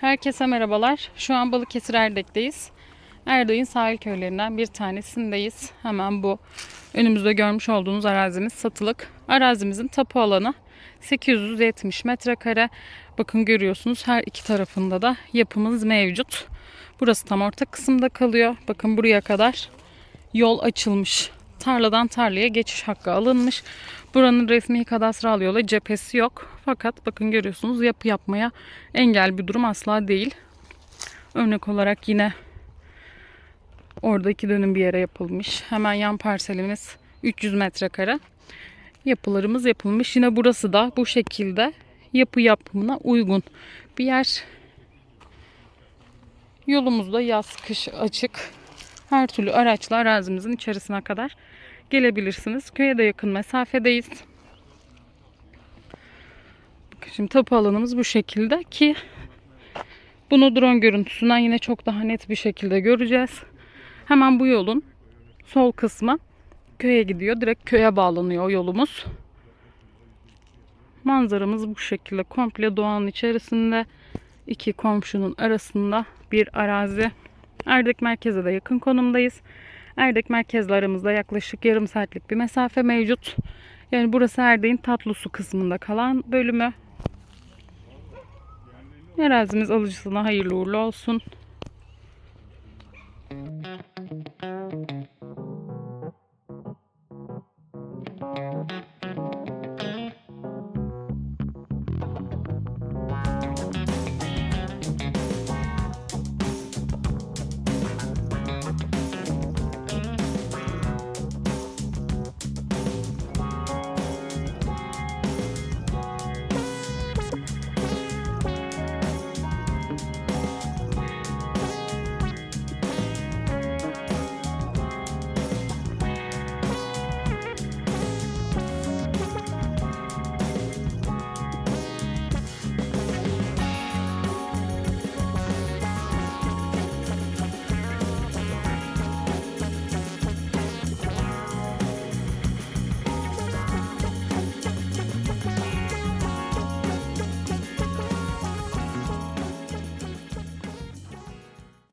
Herkese merhabalar. Şu an Balıkesir Erdek'teyiz. Erdek'in sahil köylerinden bir tanesindeyiz. Hemen bu önümüzde görmüş olduğunuz arazimiz satılık. Arazimizin tapu alanı 870 metrekare. Bakın görüyorsunuz her iki tarafında da yapımız mevcut. Burası tam orta kısımda kalıyor. Bakın buraya kadar yol açılmış. Tarladan tarlaya geçiş hakkı alınmış. Buranın resmi kadastral yola cephesi yok. Fakat bakın görüyorsunuz yapı yapmaya engel bir durum asla değil. Örnek olarak yine orada iki dönüm bir yere yapılmış. Hemen yan parselimiz 300 metrekare. Yapılarımız yapılmış. Yine burası da bu şekilde yapı yapımına uygun bir yer. Yolumuz da yaz kış açık. Her türlü araçla arazimizin içerisine kadar gelebilirsiniz. Köye de yakın mesafedeyiz. Şimdi tapu alanımız bu şekilde ki bunu drone görüntüsünden yine çok daha net bir şekilde göreceğiz. Hemen bu yolun sol kısmı köye gidiyor. Direkt köye bağlanıyor o yolumuz. Manzaramız bu şekilde komple doğanın içerisinde iki komşunun arasında bir arazi. Erdek merkeze de yakın konumdayız. Erdek merkezle aramızda yaklaşık yarım saatlik bir mesafe mevcut. Yani burası Erdek'in tatlı su kısmında kalan bölümü. Arazimiz alıcısına hayırlı uğurlu olsun.